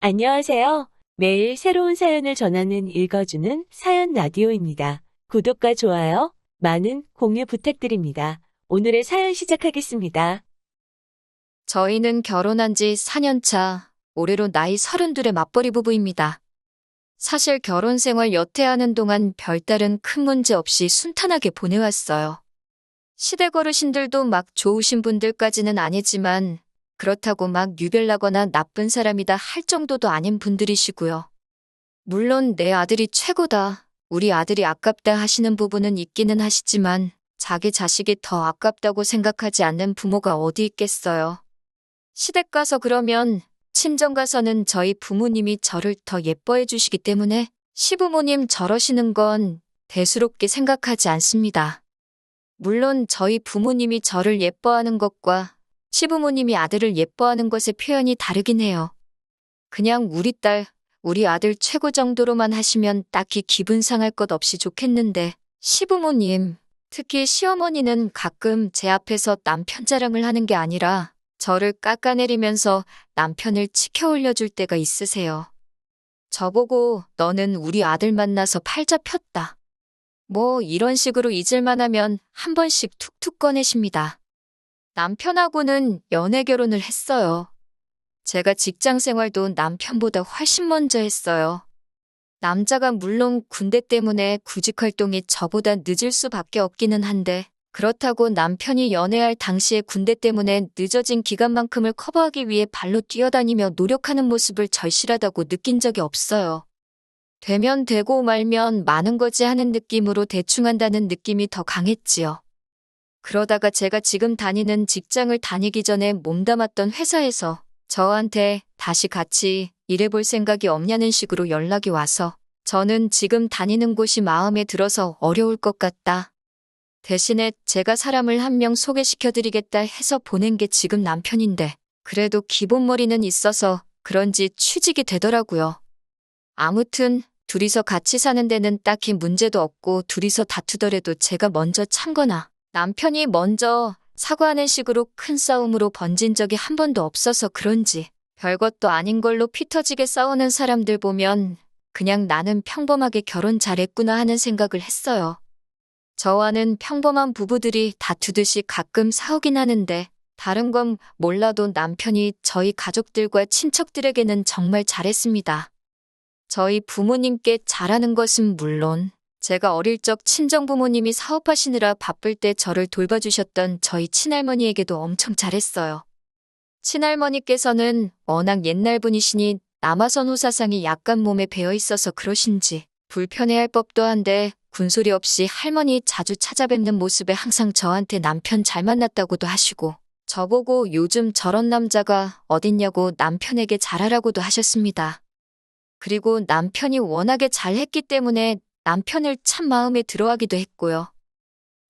안녕하세요. 매일 새로운 사연을 전하는 읽어주는 사연 라디오입니다. 구독과 좋아요, 많은 공유 부탁드립니다. 오늘의 사연 시작하겠습니다. 저희는 결혼한 지 4년 차, 올해로 나이 32의 맞벌이 부부입니다. 사실 결혼 생활 여태 하는 동안 별다른 큰 문제 없이 순탄하게 보내왔어요. 시댁 어르신들도 막 좋으신 분들까지는 아니지만 그렇다고 막 유별나거나 나쁜 사람이다 할 정도도 아닌 분들이시고요. 물론 내 아들이 최고다, 우리 아들이 아깝다 하시는 부분은 있기는 하시지만 자기 자식이 더 아깝다고 생각하지 않는 부모가 어디 있겠어요. 시댁 가서 그러면 친정 가서는 저희 부모님이 저를 더 예뻐해 주시기 때문에 시부모님 저러시는 건 대수롭게 생각하지 않습니다. 물론 저희 부모님이 저를 예뻐하는 것과 시부모님이 아들을 예뻐하는 것의 표현이 다르긴 해요. 그냥 우리 딸, 우리 아들 최고 정도로만 하시면 딱히 기분 상할 것 없이 좋겠는데 시부모님, 특히 시어머니는 가끔 제 앞에서 남편 자랑을 하는 게 아니라 저를 깎아내리면서 남편을 치켜 올려줄 때가 있으세요. 저보고 너는 우리 아들 만나서 팔자 폈다. 뭐 이런 식으로 잊을만 하면 한 번씩 툭툭 꺼내십니다. 남편하고는 연애 결혼을 했어요. 제가 직장 생활도 남편보다 훨씬 먼저 했어요. 남자가 물론 군대 때문에 구직 활동이 저보다 늦을 수밖에 없기는 한데 그렇다고 남편이 연애할 당시에 군대 때문에 늦어진 기간만큼을 커버하기 위해 발로 뛰어다니며 노력하는 모습을 절실하다고 느낀 적이 없어요. 되면 되고 말면 많은 거지 하는 느낌으로 대충 한다는 느낌이 더 강했지요. 그러다가 제가 지금 다니는 직장을 다니기 전에 몸담았던 회사에서 저한테 다시 같이 일해볼 생각이 없냐는 식으로 연락이 와서 저는 지금 다니는 곳이 마음에 들어서 어려울 것 같다. 대신에 제가 사람을 한 명 소개시켜드리겠다 해서 보낸 게 지금 남편인데 그래도 기본머리는 있어서 그런지 취직이 되더라고요. 아무튼 둘이서 같이 사는 데는 딱히 문제도 없고 둘이서 다투더라도 제가 먼저 참거나 남편이 먼저 사과하는 식으로 큰 싸움으로 번진 적이 한 번도 없어서 그런지 별것도 아닌 걸로 피 터지게 싸우는 사람들 보면 그냥 나는 평범하게 결혼 잘했구나 하는 생각을 했어요. 저와는 평범한 부부들이 다투듯이 가끔 싸우긴 하는데 다른 건 몰라도 남편이 저희 가족들과 친척들에게는 정말 잘했습니다. 저희 부모님께 잘하는 것은 물론 제가 어릴 적 친정부모님이 사업하시느라 바쁠 때 저를 돌봐주셨던 저희 친할머니에게도 엄청 잘했어요. 친할머니께서는 워낙 옛날 분이시니 남아선 호사상이 약간 몸에 배어 있어서 그러신지 불편해할 법도 한데 군소리 없이 할머니 자주 찾아뵙는 모습에 항상 저한테 남편 잘 만났다고도 하시고 저보고 요즘 저런 남자가 어딨냐고 남편에게 잘하라고도 하셨습니다. 그리고 남편이 워낙에 잘했기 때문에 남편을 참 마음에 들어하기도 했고요.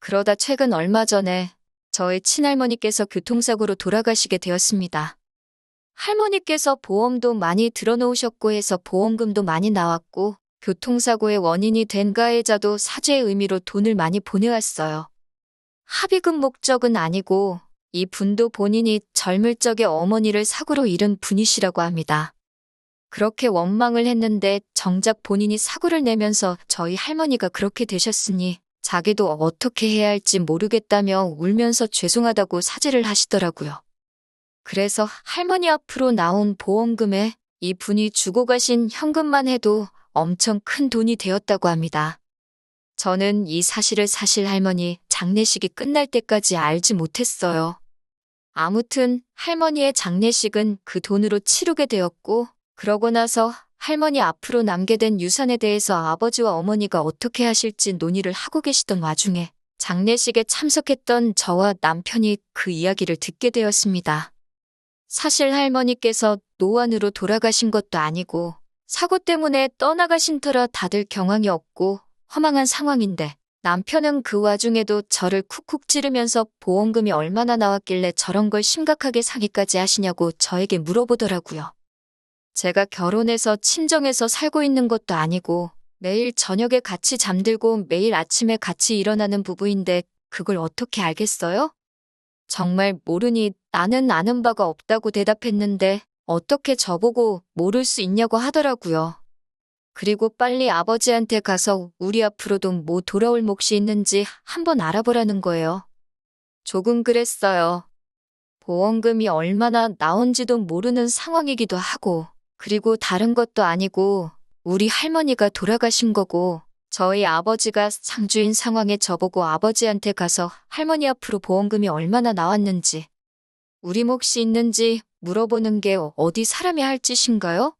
그러다 최근 얼마 전에 저의 친할머니께서 교통사고로 돌아가시게 되었습니다. 할머니께서 보험도 많이 들어놓으셨고 해서 보험금도 많이 나왔고 교통사고의 원인이 된 가해자도 사죄의 의미로 돈을 많이 보내왔어요. 합의금 목적은 아니고 이 분도 본인이 젊을 적에 어머니를 사고로 잃은 분이시라고 합니다. 그렇게 원망을 했는데 정작 본인이 사고를 내면서 저희 할머니가 그렇게 되셨으니 자기도 어떻게 해야 할지 모르겠다며 울면서 죄송하다고 사죄를 하시더라고요. 그래서 할머니 앞으로 나온 보험금에 이 분이 주고 가신 현금만 해도 엄청 큰 돈이 되었다고 합니다. 저는 이 사실을 사실 할머니 장례식이 끝날 때까지 알지 못했어요. 아무튼 할머니의 장례식은 그 돈으로 치르게 되었고 그러고 나서 할머니 앞으로 남게 된 유산에 대해서 아버지와 어머니가 어떻게 하실지 논의를 하고 계시던 와중에 장례식에 참석했던 저와 남편이 그 이야기를 듣게 되었습니다. 사실 할머니께서 노안으로 돌아가신 것도 아니고 사고 때문에 떠나가신 터라 다들 경황이 없고 허망한 상황인데 남편은 그 와중에도 저를 쿡쿡 찌르면서 보험금이 얼마나 나왔길래 저런 걸 심각하게 사기까지 하시냐고 저에게 물어보더라고요. 제가 결혼해서 친정에서 살고 있는 것도 아니고 매일 저녁에 같이 잠들고 매일 아침에 같이 일어나는 부부인데 그걸 어떻게 알겠어요? 정말 모르니 나는 아는 바가 없다고 대답했는데 어떻게 저보고 모를 수 있냐고 하더라고요. 그리고 빨리 아버지한테 가서 우리 앞으로도 뭐 돌아올 몫이 있는지 한번 알아보라는 거예요. 조금 그랬어요. 보험금이 얼마나 나온지도 모르는 상황이기도 하고, 그리고 다른 것도 아니고, 우리 할머니가 돌아가신 거고, 저희 아버지가 상주인 상황에 저보고 아버지한테 가서 할머니 앞으로 보험금이 얼마나 나왔는지, 우리 몫이 있는지 물어보는 게 어디 사람이 할 짓인가요?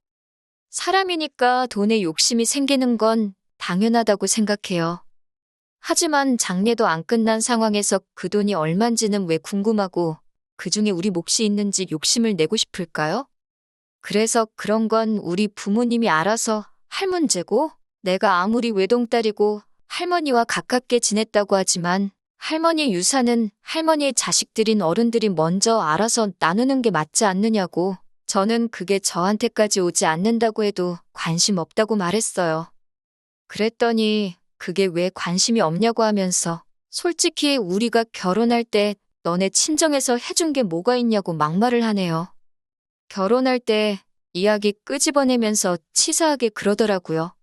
사람이니까 돈에 욕심이 생기는 건 당연하다고 생각해요. 하지만 장례도 안 끝난 상황에서 그 돈이 얼만지는 왜 궁금하고 그 중에 우리 몫이 있는지 욕심을 내고 싶을까요? 그래서 그런 건 우리 부모님이 알아서 할 문제고 내가 아무리 외동딸이고 할머니와 가깝게 지냈다고 하지만 할머니 유산은 할머니의 자식들인 어른들이 먼저 알아서 나누는 게 맞지 않느냐고 저는 그게 저한테까지 오지 않는다고 해도 관심 없다고 말했어요. 그랬더니 그게 왜 관심이 없냐고 하면서 솔직히 우리가 결혼할 때 너네 친정에서 해준 게 뭐가 있냐고 막말을 하네요. 결혼할 때 이야기 끄집어내면서 치사하게 그러더라고요.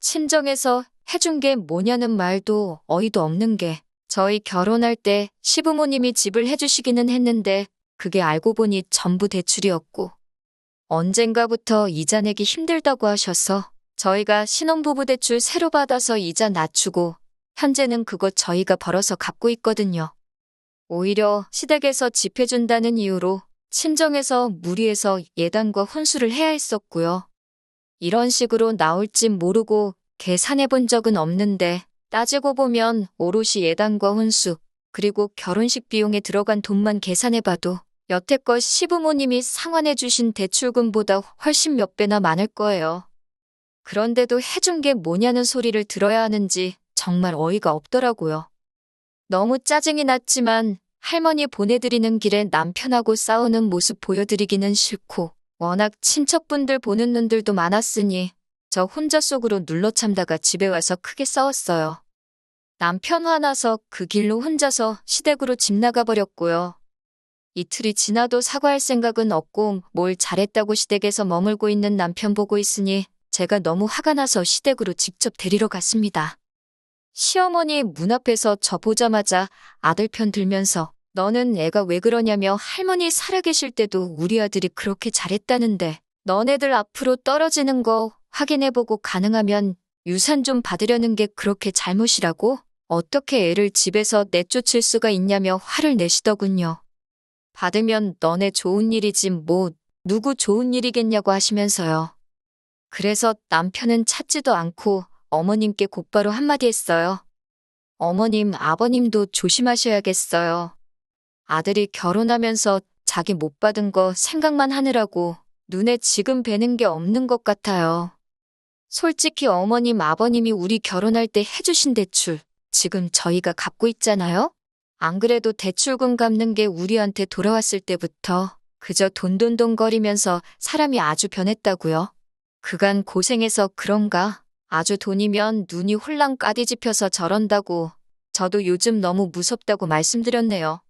친정에서 해준 게 뭐냐는 말도 어이도 없는 게 저희 결혼할 때 시부모님이 집을 해주시기는 했는데 그게 알고 보니 전부 대출이었고 언젠가부터 이자 내기 힘들다고 하셔서 저희가 신혼부부 대출 새로 받아서 이자 낮추고 현재는 그거 저희가 벌어서 갚고 있거든요. 오히려 시댁에서 집 해준다는 이유로 친정에서 무리해서 예단과 혼수를 해야 했었고요. 이런 식으로 나올진 모르고 계산해 본 적은 없는데 따지고 보면 오롯이 예단과 혼수 그리고 결혼식 비용에 들어간 돈만 계산해봐도 여태껏 시부모님이 상환해 주신 대출금보다 훨씬 몇 배나 많을 거예요. 그런데도 해준 게 뭐냐는 소리를 들어야 하는지 정말 어이가 없더라고요. 너무 짜증이 났지만 할머니 보내드리는 길에 남편하고 싸우는 모습 보여드리기는 싫고 워낙 친척분들 보는 눈들도 많았으니 저 혼자 속으로 눌러 참다가 집에 와서 크게 싸웠어요. 남편 화나서 그 길로 혼자서 시댁으로 집 나가버렸고요. 이틀이 지나도 사과할 생각은 없고 뭘 잘했다고 시댁에서 머물고 있는 남편 보고 있으니 제가 너무 화가 나서 시댁으로 직접 데리러 갔습니다. 시어머니 문 앞에서 저 보자마자 아들 편 들면서 너는 애가 왜 그러냐며 할머니 살아계실 때도 우리 아들이 그렇게 잘했다는데 너네들 앞으로 떨어지는 거 확인해보고 가능하면 유산 좀 받으려는 게 그렇게 잘못이라고? 어떻게 애를 집에서 내쫓을 수가 있냐며 화를 내시더군요. 받으면 너네 좋은 일이지 뭐 누구 좋은 일이겠냐고 하시면서요. 그래서 남편은 찾지도 않고 어머님께 곧바로 한마디 했어요. 어머님, 아버님도 조심하셔야겠어요. 아들이 결혼하면서 자기 못 받은 거 생각만 하느라고 눈에 지금 뵈는 게 없는 것 같아요. 솔직히 어머님, 아버님이 우리 결혼할 때 해주신 대출 지금 저희가 갚고 있잖아요? 안 그래도 대출금 갚는 게 우리한테 돌아왔을 때부터 그저 돈돈돈 거리면서 사람이 아주 변했다고요. 그간 고생해서 그런가? 아주 돈이면 눈이 홀랑 까디집혀서 저런다고 저도 요즘 너무 무섭다고 말씀드렸네요.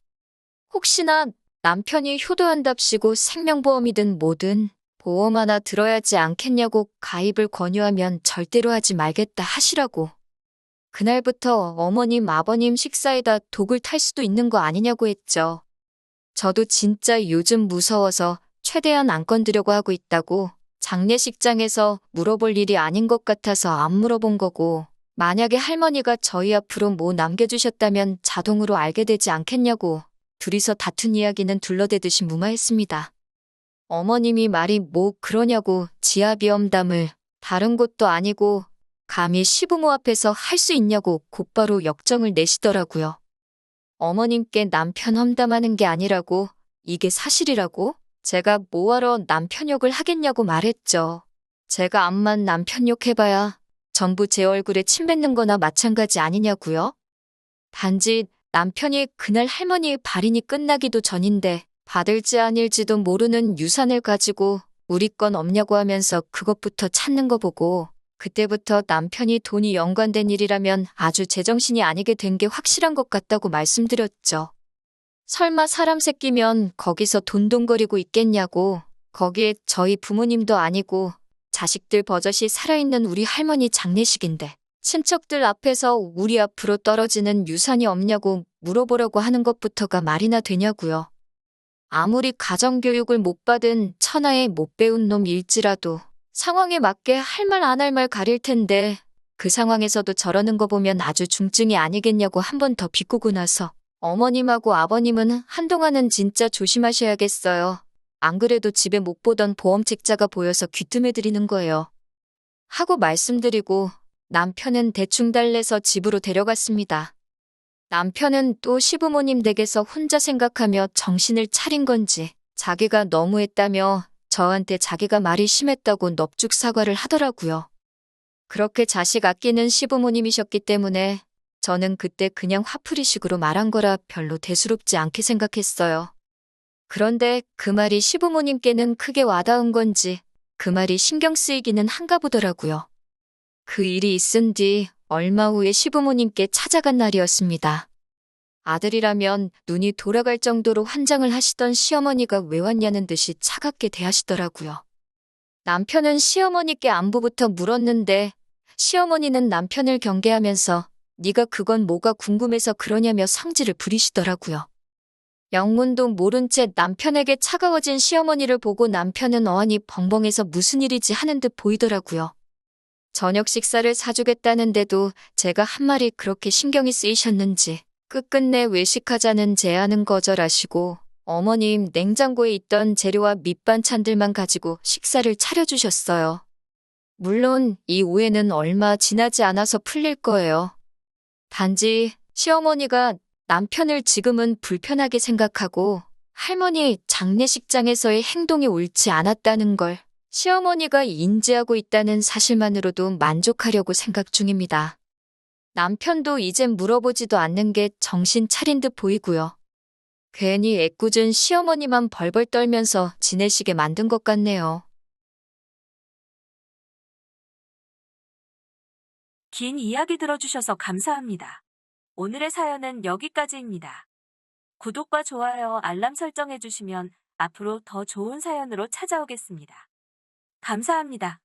혹시나 남편이 효도한답시고 생명보험이든 뭐든 보험 하나 들어야지 않겠냐고 가입을 권유하면 절대로 하지 말겠다 하시라고. 그날부터 어머님, 아버님 식사에다 독을 탈 수도 있는 거 아니냐고 했죠. 저도 진짜 요즘 무서워서 최대한 안 건드려고 하고 있다고 장례식장에서 물어볼 일이 아닌 것 같아서 안 물어본 거고 만약에 할머니가 저희 앞으로 뭐 남겨주셨다면 자동으로 알게 되지 않겠냐고 둘이서 다툰 이야기는 둘러대듯이 무마했습니다. 어머님이 말이 뭐 그러냐고 지하비험담을 다른 곳도 아니고 감히 시부모 앞에서 할 수 있냐고 곧바로 역정을 내시더라고요. 어머님께 남편 험담하는 게 아니라고 이게 사실이라고 제가 뭐하러 남편 욕을 하겠냐고 말했죠. 제가 암만 남편 욕해봐야 전부 제 얼굴에 침 뱉는 거나 마찬가지 아니냐고요? 단지 남편이 그날 할머니의 발인이 끝나기도 전인데 받을지 아닐지도 모르는 유산을 가지고 우리 건 없냐고 하면서 그것부터 찾는 거 보고 그때부터 남편이 돈이 연관된 일이라면 아주 제정신이 아니게 된 게 확실한 것 같다고 말씀드렸죠. 설마 사람 새끼면 거기서 돈돈거리고 있겠냐고 거기에 저희 부모님도 아니고 자식들 버젓이 살아있는 우리 할머니 장례식인데 친척들 앞에서 우리 앞으로 떨어지는 유산이 없냐고 물어보려고 하는 것부터가 말이나 되냐고요. 아무리 가정교육을 못 받은 천하에 못 배운 놈일지라도 상황에 맞게 할 말 안 할 말 가릴 텐데 그 상황에서도 저러는 거 보면 아주 중증이 아니겠냐고 한 번 더 비꼬고 나서 어머님하고 아버님은 한동안은 진짜 조심하셔야겠어요. 안 그래도 집에 못 보던 보험 책자가 보여서 귀뜸해드리는 거예요. 하고 말씀드리고 남편은 대충 달래서 집으로 데려갔습니다. 남편은 또 시부모님 댁에서 혼자 생각하며 정신을 차린 건지 자기가 너무했다며 저한테 자기가 말이 심했다고 넙죽 사과를 하더라고요. 그렇게 자식 아끼는 시부모님이셨기 때문에 저는 그때 그냥 화풀이식으로 말한 거라 별로 대수롭지 않게 생각했어요. 그런데 그 말이 시부모님께는 크게 와닿은 건지 그 말이 신경 쓰이기는 한가 보더라고요. 그 일이 있은 뒤 얼마 후에 시부모님께 찾아간 날이었습니다. 아들이라면 눈이 돌아갈 정도로 환장을 하시던 시어머니가 왜 왔냐는 듯이 차갑게 대하시더라고요. 남편은 시어머니께 안부부터 물었는데 시어머니는 남편을 경계하면서 네가 그건 뭐가 궁금해서 그러냐며 성질을 부리시더라고요. 영문도 모른 채 남편에게 차가워진 시어머니를 보고 남편은 어안이 벙벙해서 무슨 일이지 하는 듯 보이더라고요. 저녁 식사를 사주겠다는데도 제가 한 말이 그렇게 신경이 쓰이셨는지 끝끝내 외식하자는 제안은 거절하시고 어머님 냉장고에 있던 재료와 밑반찬들만 가지고 식사를 차려주셨어요. 물론 이 오해는 얼마 지나지 않아서 풀릴 거예요. 단지 시어머니가 남편을 지금은 불편하게 생각하고 할머니 장례식장에서의 행동이 옳지 않았다는 걸 시어머니가 인지하고 있다는 사실만으로도 만족하려고 생각 중입니다. 남편도 이젠 물어보지도 않는 게 정신 차린 듯 보이고요. 괜히 애꿎은 시어머니만 벌벌 떨면서 지내시게 만든 것 같네요. 긴 이야기 들어주셔서 감사합니다. 오늘의 사연은 여기까지입니다. 구독과 좋아요, 알람 설정해주시면 앞으로 더 좋은 사연으로 찾아오겠습니다. 감사합니다.